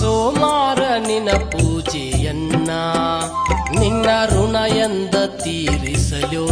ಸೋಮಾರನಿನ ಪೂಜೆಯನ್ನ ನಿನ್ನ ಋಣ ಎಂದ ತೀರಿಸಲು